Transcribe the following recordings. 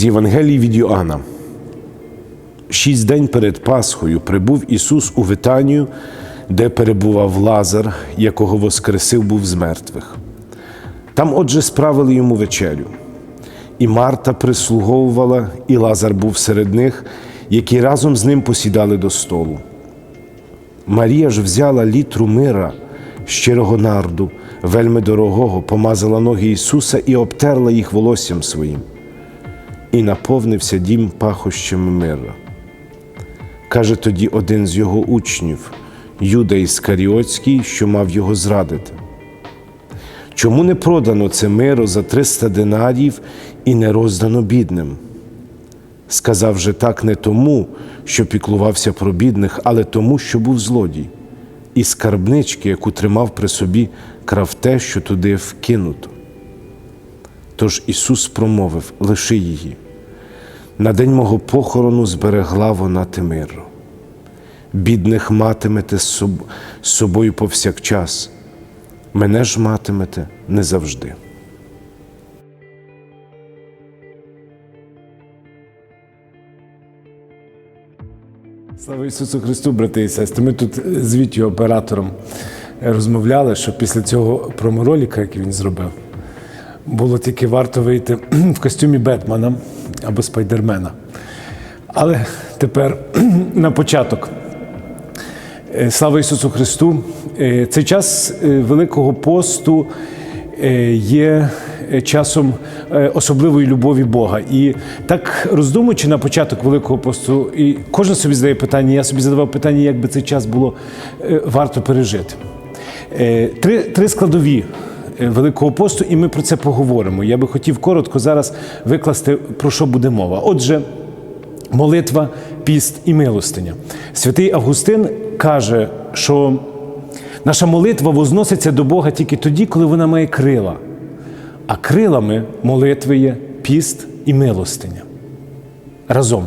З Євангелії від Йоанна. Шість день перед Пасхою прибув Ісус у Витанію, де перебував Лазар, якого воскресив був з мертвих. Там, отже, справили йому вечерю. І Марта прислуговувала, і Лазар був серед них, які разом з ним посідали до столу. Марія ж взяла літру мира, щирого нарду, вельми дорогого, помазала ноги Ісуса і обтерла їх волоссям своїм, і наповнився дім пахощами мира. Каже тоді один з його учнів, Юда Іскаріотський, що мав його зрадити. Чому не продано це миро за 300 динарів і не роздано бідним? Сказав же так не тому, що піклувався про бідних, але тому, що був злодій, і скарбнички, яку тримав при собі, крав те, що туди вкинуто. Тож Ісус промовив лиши її. На день мого похорону зберегла вона те миро. Бідних матимете з собою повсякчас, мене ж матимете не завжди. Слава Ісусу Христу, брати і сестри. Ми тут з Вітю оператором розмовляли, що після цього промороліка, який він зробив, було тільки варто вийти в костюмі Бетмена або Спайдермена. Але тепер на початок. Е, Слава Ісусу Христу! Е, Цей час е, Великого посту є часом особливої любові Бога. І так роздумуючи на початок Великого посту, і кожен собі задає питання, я собі задавав питання, як би цей час було варто пережити. Три, три складові Великого посту, і ми про це поговоримо. Я би хотів коротко зараз викласти, про що буде мова. Отже, молитва, піст і милостиня. Святий Августин каже, що наша молитва возноситься до Бога тільки тоді, коли вона має крила. А крилами молитви є піст і милостиня. Разом.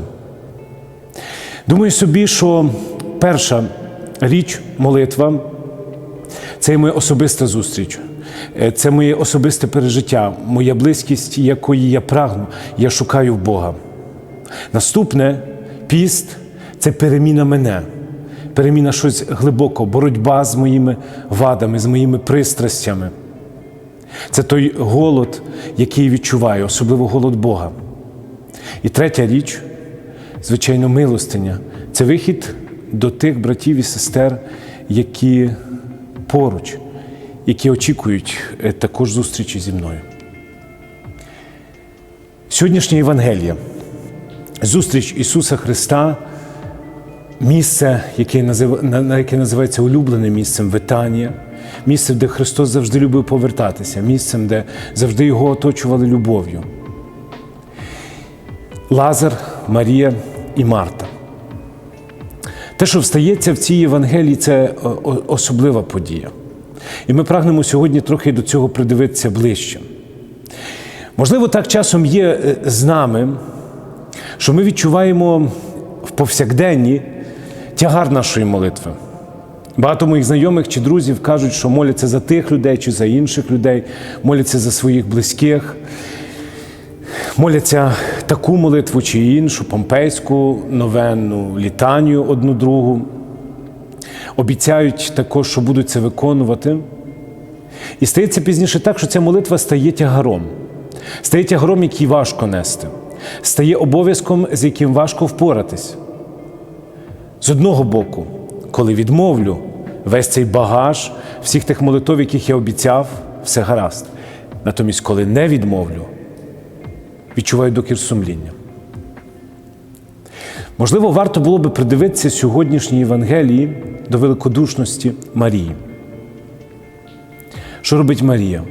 Думаю собі, що перша річ молитва це моя особиста зустріч. Е, Це моє особисте пережиття, моя близькість, якої я прагну, я шукаю в Бога. Наступне піст це переміна мене, переміна щось глибоко, боротьба з моїми вадами, з моїми пристрастями. Це той голод, який відчуваю, особливо голод Бога. І третя річ, звичайно, милостиня це вихід до тих братів і сестер, які поруч, які очікують е, також зустрічі зі мною. Сьогоднішнє Євангеліє зустріч Ісуса Христа, місце, яке, на- яке називається улюбленим місцем Витанія, місце, де Христос завжди любив повертатися, місцем, де завжди його оточували любов'ю. Лазар, Марія і Марта. Те, що встається в цій Євангелії, це о- особлива подія. І ми прагнемо сьогодні трохи до цього придивитися ближче. Можливо, так часом є е, з нами, що ми відчуваємо в повсякденні тягар нашої молитви. Багато моїх знайомих чи друзів кажуть, що моляться за тих людей чи за інших людей, моляться за своїх близьких, моляться таку молитву чи іншу, помпейську, новенну, літанію одну другу. Обіцяють також, що будуть це виконувати. І стається пізніше так, що ця молитва стає тягаром. Стає тягаром, який важко нести, стає обов'язком, з яким важко впоратись. З одного боку, коли відмовлю весь цей багаж всіх тих молитов, яких я обіцяв, все гаразд. Натомість, коли не відмовлю, відчуваю докір сумління. Можливо, варто було би придивитися сьогоднішній Євангелії до великодушності Марії. Що робить Марія?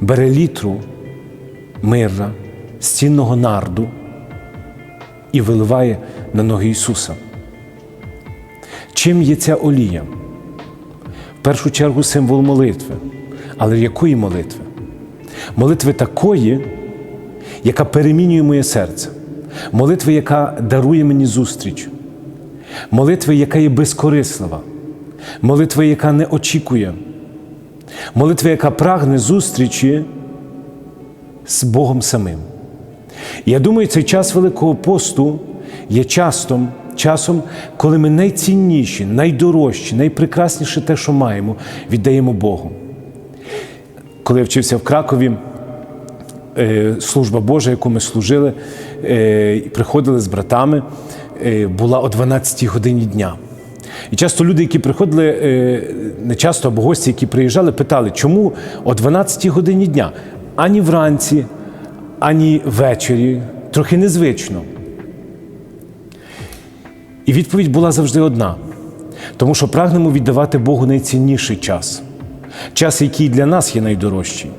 Бере літру мирра, з цінного нарду і виливає на ноги Ісуса. Чим є ця олія? В першу чергу символ молитви. Але якої молитви? Молитви такої, яка перемінює моє серце. Молитви, яка дарує мені зустріч. Молитви, яка є безкорислива. Молитва, яка не очікує. Молитва, яка прагне зустрічі з Богом самим. Я думаю, цей час Великого посту є частом, часом, коли ми найцінніші, найдорожчі, найпрекрасніше те, що маємо, віддаємо Богу. Коли я вчився в Кракові, е, служба Божа, яку ми служили, е, приходили з братами, була о 12 годині дня. І часто люди, які приходили, е, не часто, або гості, які приїжджали, питали, чому о 12 годині дня? Ані вранці, ані ввечері. Трохи незвично. І відповідь була завжди одна: тому що прагнемо віддавати Богу найцінніший час, час, який для нас є найдорожчий,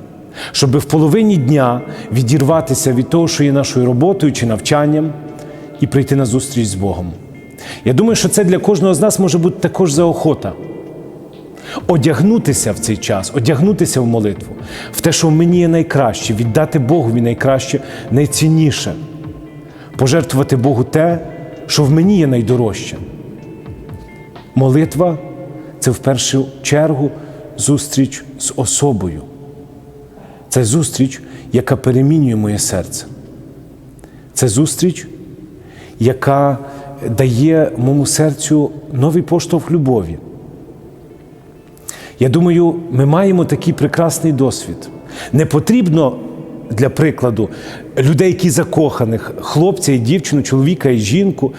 щоб в половині дня відірватися від того, що є нашою роботою чи навчанням, і прийти на зустріч з Богом. Я думаю, що це для кожного з нас може бути також заохота. Одягнутися в цей час, одягнутися в молитву, в те, що в мені є найкраще, віддати Богові найкраще, найцінніше, пожертвувати Богу те, що в мені є найдорожче. Молитва це в першу чергу зустріч з особою. Це зустріч, яка перемінює моє серце. Це зустріч, яка дає моєму серцю новий поштовх любові. Я думаю, ми маємо такий прекрасний досвід. Не потрібно, для прикладу, людей, які закоханих, хлопця і дівчину, чоловіка і жінку,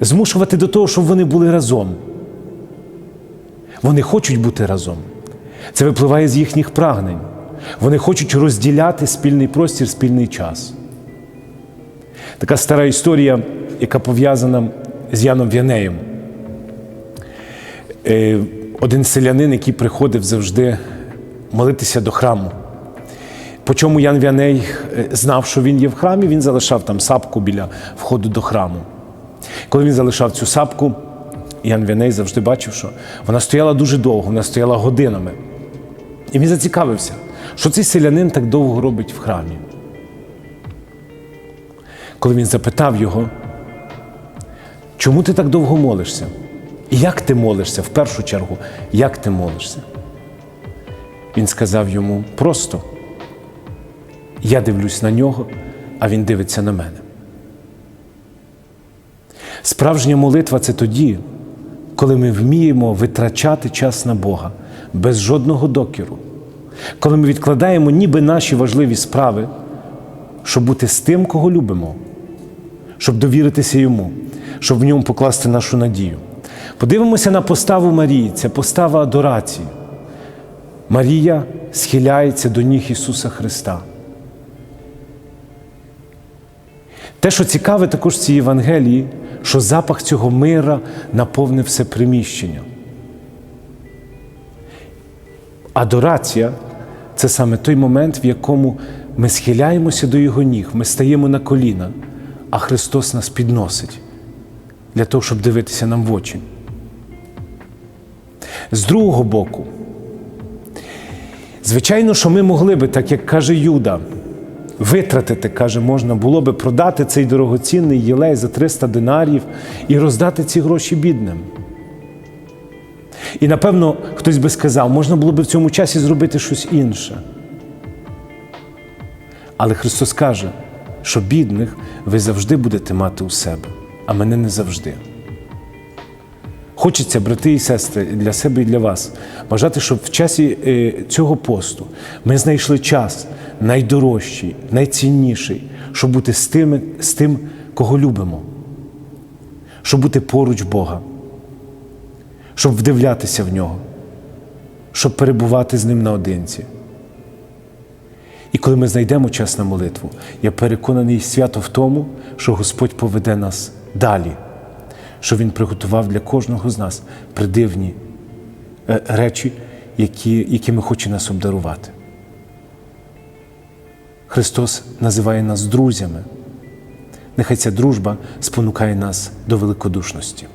змушувати до того, щоб вони були разом. Вони хочуть бути разом. Це випливає з їхніх прагнень. Вони хочуть розділяти спільний простір, спільний час. Така стара історія, яка пов'язана з Яном В'янеєм. Е, Один селянин, який приходив завжди молитися до храму. По чому Ян В'яней е, знав, що він є в храмі, він залишав там сапку біля входу до храму. Коли він залишав цю сапку, Ян В'яней завжди бачив, що вона стояла дуже довго, вона стояла годинами. І він зацікавився, що цей селянин так довго робить в храмі. Коли він запитав його, чому ти так довго молишся? Як ти молишся в першу чергу, як ти молишся? Він сказав йому просто: я дивлюсь на нього, а він дивиться на мене. Справжня молитва це тоді, коли ми вміємо витрачати час на Бога без жодного докіру, коли ми відкладаємо ніби наші важливі справи, щоб бути з тим, кого любимо, щоб довіритися йому, щоб в ньому покласти нашу надію. Подивимося на поставу Марії, це постава адорації. Марія схиляється до ніг Ісуса Христа. Те, що цікаве також в цій Євангелії, що запах цього мира наповнив все приміщення. Адорація це саме той момент, в якому ми схиляємося до Його ніг, ми стаємо на коліна, а Христос нас підносить для того, щоб дивитися нам в очі. З другого боку, звичайно, що ми могли би, так як каже Юда, витратити, каже, можна було би продати цей дорогоцінний єлей за 300 динарів і роздати ці гроші бідним. І напевно хтось би сказав, можна було би в цьому часі зробити щось інше. Але Христос каже, що бідних ви завжди будете мати у себе, а мене не завжди. Хочеться, брати і сестри, для себе і для вас бажати, щоб в часі е, цього посту ми знайшли час найдорожчий, найцінніший, щоб бути з тим, з тим, кого любимо, щоб бути поруч Бога, щоб вдивлятися в нього, щоб перебувати з ним наодинці. І коли ми знайдемо час на молитву, я переконаний свято в тому, що Господь поведе нас далі, що Він приготував для кожного з нас придивні е, речі, які, якими хоче нас обдарувати. Христос називає нас друзями. Нехай ця дружба спонукає нас до великодушності.